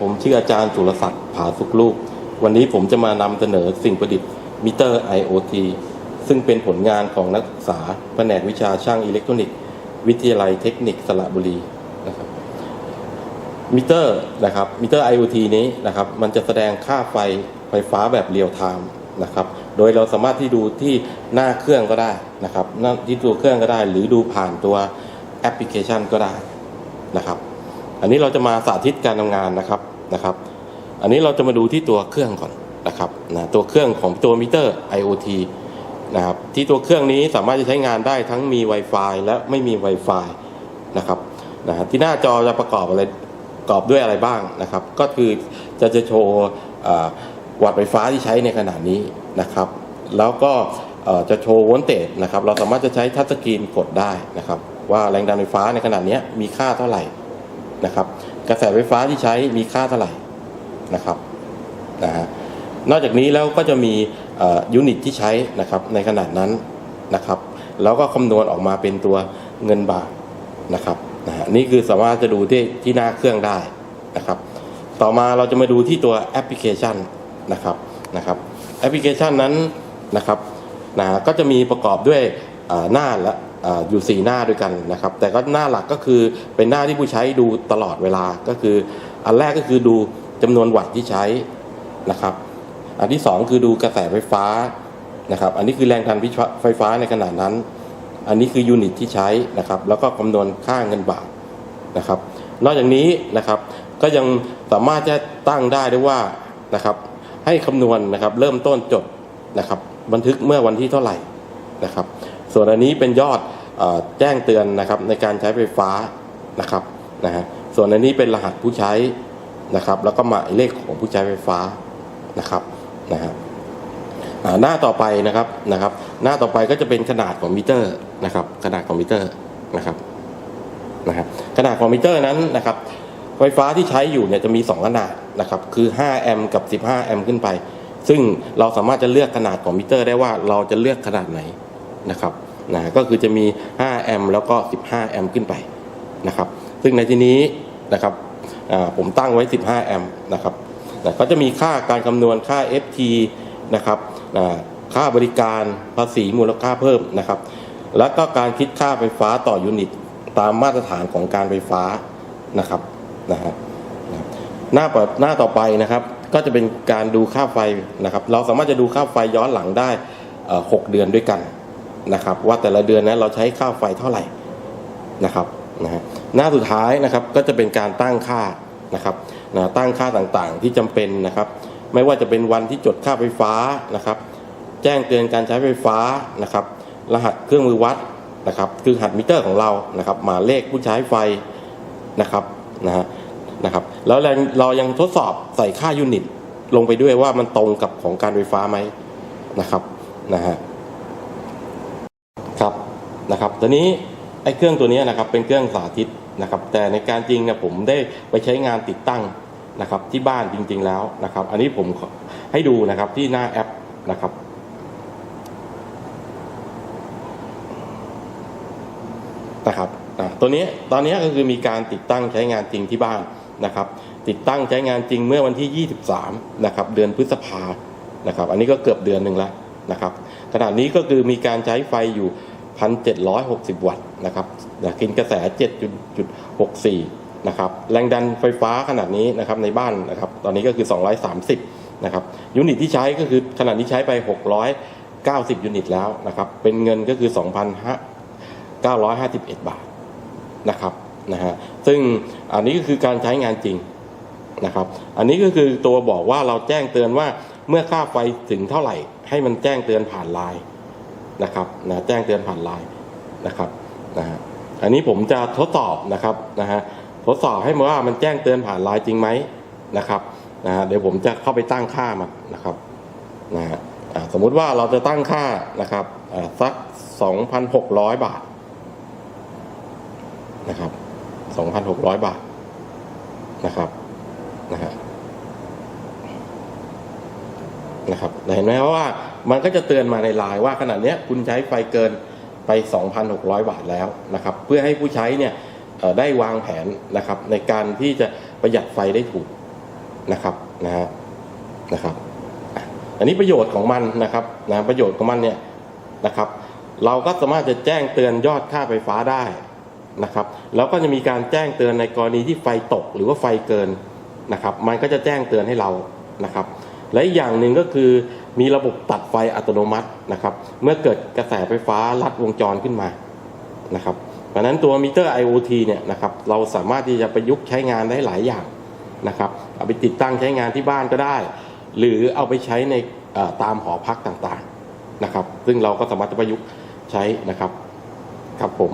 ผมชื่ออาจารย์สุรศักดิ์ผาสุกลูก วันนี้ผมจะมานำเสนอสิ่งประดิษฐ์มิเตอร์ IoT ซึ่งเป็นผลงานของนักศึกษาแผนกวิชาช่างอิเล็กทรอนิกส์ วิทยาลัยเทคนิคสระบุรีนะครับมิเตอร์นะครับมิเตอร์ IoT นี้นะครับมันจะแสดงค่าไฟไฟฟ้าแบบเรียลไทม์นะครับโดยเราสามารถที่ดูที่หน้าเครื่องก็ได้นะครับที่ตัวเครื่องก็ได้ หรือดูผ่านตัวแอปพลิเคชันก็ได้นะครับ อันนี้เราจะมาสาธิตการทำงานนะครับนะครับ อันนี้เราจะมาดูที่ตัวเครื่องก่อนนะครับนะตัวเครื่องของตัวมิเตอร์ IoT นะครับที่ตัวเครื่องนี้สามารถจะใช้งานได้ทั้งมี Wi-Fi และไม่มี Wi-Fi นะครับนะที่หน้าจอจะประกอบอะไรประกอบด้วยอะไรบ้างนะครับ ก็คือจะจะโชว์อ่าวัตต์ไฟฟ้าที่ใช้ในขณะนี้นะครับ แล้วก็อ่อจะโชว์โวลต์เตจนะครับ เราสามารถจะใช้ทัชสกรีนกดได้นะครับ ว่าแรงดันไฟฟ้าในขณะนี้มีค่าเท่าไหร่ นะครับ กระแสไฟฟ้าที่ใช้มีค่าเท่าไหร่นะครับนะฮะนอกจากนี้แล้วก็จะมียูนิตที่ใช้นะครับในขนาดนั้นนะครับแล้วก็คำนวณออกมาเป็นตัวเงินบาทนะครับนะนี่คือสามารถจะดูที่ที่หน้าเครื่องได้นะครับ ต่อมาเราจะมาดูที่ตัวแอปพลิเคชันนะครับนะครับแอปพลิเคชันนั้นนะครับนะก็จะมีประกอบด้วยหน้าและ อยู่สี่หน้าด้วยกันนะครับ แต่ก็หน้าหลักก็คือเป็นหน้าที่ผู้ใช้ดูตลอดเวลาก็คือ อันแรกก็คือดูจำนวนวัตต์ที่ใช้นะครับ อันที่สองคือดูกระแสไฟฟ้านะครับ อันนี้คือแรงดันไฟฟ้าในขณะนั้น อันนี้คือยูนิตที่ใช้นะครับ แล้วก็คำนวณค่าเงินบาทนะครับ นอกจากนี้นะครับก็ยังสามารถจะตั้งได้ด้วยว่านะครับ ให้คำนวณนะครับเริ่มต้นจดนะครับ บันทึกเมื่อวันที่เท่าไหร่นะครับ ส่วนอันนี้เป็นยอดอแจ้งเตือนนะครับในการใช้ไฟฟ้านะครับนะฮะส่วนอันนี้เป็นรหัสผู้ใช้นะครับ แล้วก็หมายเลขของผู้ใช้ไฟฟ้านะครับนะฮะหน้าต่อไปนะครับนะครับ หน้าต่อไปก็จะเป็นขนาดของมิเตอร์นะครับ ขนาดของมิเตอร์นะครับนะครับ ขนาดของมิเตอร์นั้นนะครับ ไฟฟ้าที่ใช้อยู่เนี่ยจะมี 2 ขนาดนะครับ คือ 5 แอมป์กับ 15 แอมป์ขึ้นไป ซึ่งเราสามารถจะเลือกขนาดของมิเตอร์ได้ว่าเราจะเลือกขนาดไหน นะครับนะก็คือจะมี 5 แอมป์แล้วก็ 15 แอมป์ขึ้นไปนะครับ ซึ่งในที่นี้นะครับผมตั้งไว้ 15 แอมป์นะครับนะก็จะมีค่าการคำนวณค่า FT นะครับอ่าค่าบริการภาษีมูลค่าเพิ่มนะครับ แล้วก็การคิดค่าไฟฟ้าต่อยูนิต ตามมาตรฐานของการไฟฟ้านะครับนะฮะหน้าต่อหน้าต่อไปนะครับ ก็จะเป็นการดูค่าไฟนะครับ เราสามารถจะดูค่าไฟย้อนหลังได้เอ่อหกเดือนด้วยกัน นะครับ ว่าแต่ละเดือนนั้นเราใช้ค่าไฟเท่าไหร่นะครับนะฮะหน้าสุดท้ายนะครับก็จะเป็นการตั้งค่านะครับนะตั้งค่าต่างๆที่จำเป็นนะครับ ไม่ว่าจะเป็นวันที่จดค่าไฟฟ้านะครับ แจ้งเตือนการใช้ไฟฟ้านะครับ รหัสเครื่องมือวัดนะครับ คือหัดมิเตอร์ของเรานะครับหมายเลขผู้ใช้ไฟนะครับนะฮะนะครับแล้วเรายังทดสอบใส่ค่ายูนิตลงไปด้วยว่ามันตรงกับของการไฟฟ้าไหมนะครับนะฮะ นะครับตอนนี้ไอ้เครื่องตัวนี้นะครับเป็นเครื่องสาธิตนะครับแต่ในการจริงเนี่ยผมได้ไปใช้งานติดตั้งนะครับที่บ้านจริง ๆแล้วนะครับ อันนี้ผมให้ดูนะครับที่หน้าแอปนะครับนะครับตัวนี้ตอนนี้ก็คือมีการติดตั้งใช้งานจริงที่บ้านนะครับ ติดตั้งใช้งานจริงเมื่อวันที่ 23นะครับเดือนพฤษภานะครับ อันนี้ก็เกือบเดือนหนึ่งแล้วนะครับขณะนี้ก็คือมีการใช้ไฟอยู่ 1,760 วัตต์นะครับกินกระแส 7.64 นะครับ แรงดันไฟฟ้าขนาดนี้นะครับในบ้านนะครับ ตอนนี้ก็คือ 230 นะครับ ยูนิตที่ใช้ก็คือขนาดนี้ใช้ไป 690 ยูนิตแล้วนะครับ เป็นเงินก็คือ 2,951 บาทนะครับ นะฮะ ซึ่งอันนี้ก็คือการใช้งานจริงนะครับ อันนี้ก็คือตัวบอกว่าเราแจ้งเตือนว่าเมื่อค่าไฟถึงเท่าไหร่ ให้มันแจ้งเตือนผ่านไลน์ นะครับนะแจ้งเตือนผ่านไลน์นะครับนะฮะอันนี้ผมจะทดสอบนะครับนะฮะทดสอบให้มว่ามันแจ้งเตือนผ่านไลน์จริงไหมนะครับนะฮะเดี๋ยวผมจะเข้าไปตั้งค่ามันนะครับนะฮะสมมุติว่าเราจะตั้งค่านะครับสัก 2,600 บาทนะครับ 2,600 บาทนะครับนะฮะนะครับเห็นไหมว่า มันก็จะเตือนมาในไลน์ว่าขณะเนี้ยคุณใช้ไฟเกินไป 2,600 บาทแล้วนะครับ เพื่อให้ผู้ใช้เนี่ยได้วางแผนนะครับ ในการที่จะประหยัดไฟได้ถูกนะครับนะฮะนะครับ อันนี้ประโยชน์ของมันนะครับนะประโยชน์ของมันเนี่ยนะครับ เราก็สามารถจะแจ้งเตือนยอดค่าไฟฟ้าได้นะครับ แล้วก็จะมีการแจ้งเตือนในกรณีที่ไฟตกหรือว่าไฟเกินนะครับ มันก็จะแจ้งเตือนให้เรานะครับ และอีกอย่างหนึ่งก็คือมีระบบตัดไฟอัตโนมัตินะครับ เมื่อเกิดกระแสไฟฟ้าลัดวงจรขึ้นมานะครับเพราะนั้นตัวมิเตอร์ IoT เนี่ยนะครับเราสามารถที่จะประยุกต์ใช้งานได้หลายอย่างนะครับเอาไปติดตั้งใช้งานที่บ้านก็ได้ หรือเอาไปใช้ในตามหอพักต่างๆนะครับ ซึ่งเราก็สามารถจะประยุกต์ใช้นะครับครับผม